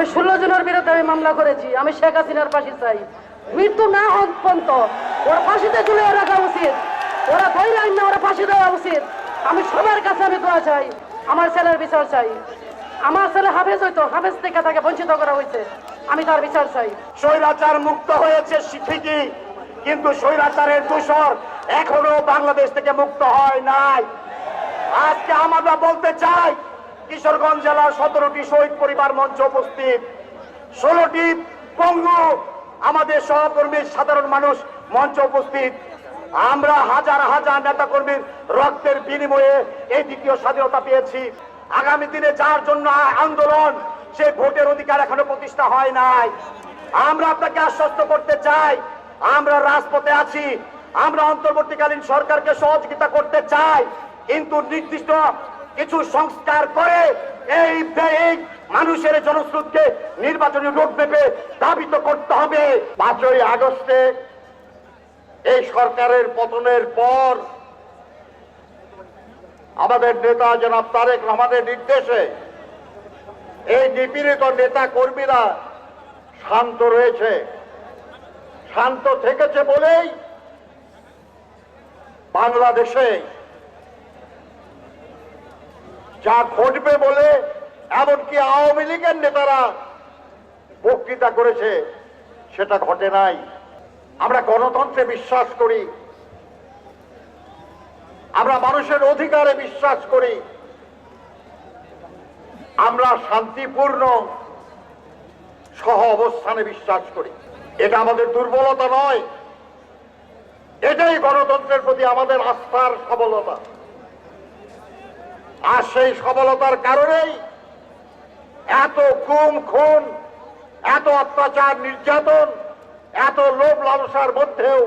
আমি ষোলো জনের বিরুদ্ধে আমি মামলা করেছি, আমি শেখ হাসিনার ফাঁসি চাই। মৃত্যু না হোক পর্যন্ত ওর ফাঁসিতে তুলে রাখা উচিত। ওরা ধৈর্য আইন না, ওরা ফাঁসি দেওয়া উচিত। আমি সবার কাছে আমি দোয়া চাই, আমার ছেলের বিচার চাই। আমার ছেলে হাফেজ হইতো, হাফেজ থেকে তাকে বঞ্চিত করা হয়েছে। আমি তার বিচার চাই। স্বৈরাচার মুক্ত হয়েছে ঠিকই, কিন্তু স্বৈরাচারের দূষর এখনও বাংলাদেশ থেকে মুক্ত হয় নাই। আজকে আমরা বলতে চাই কিশোরগঞ্জ জেলার সতেরোটি শহীদ পরিবার মঞ্চ উপস্থিত। ষোলোটি পঙ্গু আমাদের সহকর্মী, সাধারণ মানুষ মঞ্চ উপস্থিত। আমরা হাজার হাজার নেতা কর্মীর রক্তের বিনিময়ে এই দ্বিতীয় স্বাধীনতা পেয়েছি। আগামী দিনে যার জন্য আন্দোলন সেই ভোটের অধিকার এখনও প্রতিষ্ঠা হয় নাই। আমরা আপনাকে আশ্বস্ত করতে চাই, আমরা রাজপথে আছি, আমরা অন্তর্বর্তীকালীন সরকারকে সহযোগিতা করতে চাই, কিন্তু নির্দিষ্ট কিছু সংস্কার করে এই মানুষের জনস্রোতকে নির্বাচনী রোডম্যাপে ধাবিত করতে হবে। পাঁচই আগস্টে এই সরকারের পতনের পর আমাদের নেতা জনাব তারেক রহমানের নির্দেশে এই নিপীড়িত নেতা কর্মীরা শান্ত রয়েছে। শান্ত থেকেছে বলেই বাংলাদেশে যা ঘটবে বলে এমনকি আওয়ামী লীগের নেতারা বক্তৃতা করেছে, সেটা ঘটে নাই। আমরা গণতন্ত্রে বিশ্বাস করি। আমরা মানুষের অধিকারে বিশ্বাস করি। আমরা শান্তিপূর্ণ সহ অবস্থানে বিশ্বাস করি। এটা আমাদের দুর্বলতা নয়। এটাই গণতন্ত্রের প্রতি আমাদের আস্থার সবলতা। আর সেই সবলতার কারণেই এত গুম, খুন, এত অত্যাচার, নির্যাতন, এত লোভ লালসার মধ্যেও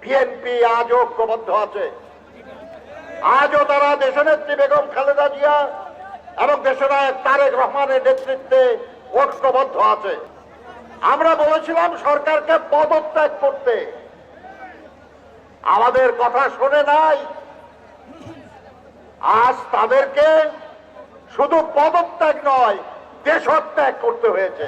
বিএনপি আজও ঐক্যবদ্ধ আছে। আজও তারা দেশনেত্রী বেগম খালেদা জিয়া এবং দেশনায়ক তারেক রহমানের নেতৃত্বে ঐক্যবদ্ধ আছে। আমরা বলেছিলাম সরকারকে পদত্যাগ করতে। আমাদের কথা শুনে নাই আজ তাদেরকে শুধু পদত্যাগ নয় দেশত্যাগ করতে হয়েছে।